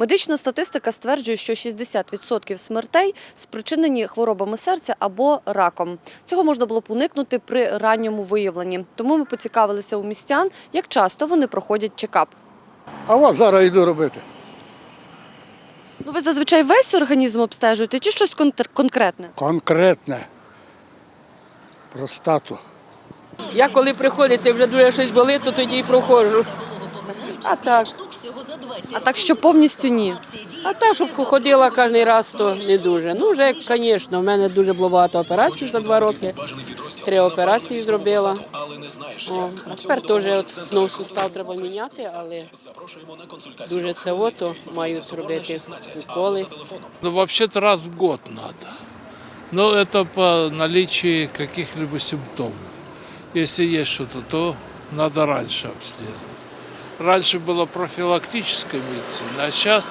Медична статистика стверджує, що 60% смертей спричинені хворобами серця або раком. Цього можна було б уникнути при ранньому виявленні. Тому ми поцікавилися у містян, як часто вони проходять чекап. А от зараз йду робити. Ну, ви зазвичай весь організм обстежуєте чи щось конкретне? Конкретне. Простату. Я коли приходиться вже дуже щось болить, то тоді і проходжу. А так, А так що повністю ні. а так, щоб ходила кожен раз, то не дуже. Ну, вже, звісно, в мене дуже було багато операцій за два роки. Три операції зробила. О, а тепер теж от знову сустав треба міняти, але дуже це ото мають робити уколи. Ну, вообще-то раз в год надо. Но это по наличии каких-либо симптомов. Если есть что-то, то надо раньше обследовать. Раньше была профилактическая медицина, а сейчас,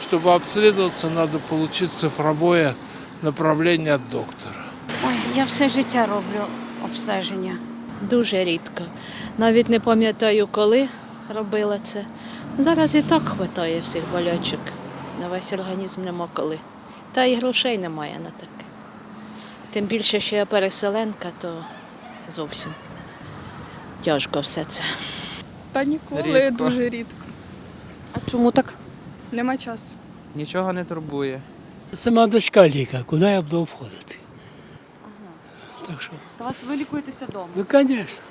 чтобы обследоваться, надо получить цифровое направление от доктора. Ой, я все життя роблю обстеження. Дуже рідко. Навіть не пам'ятаю, коли робила це. Зараз і так вистачає всіх болячок. На весь організм нема коли. Та і грошей немає на таке. Тим більше, що я переселенка, то зовсім тяжко все це. Та ніколи Рідко. дуже рідко. А чому так? Нема часу. Нічого не турбує. Сама дочка лікар, куди я буду входити? Так що, Та вас ви лікуєтеся вдома. ну, звісно.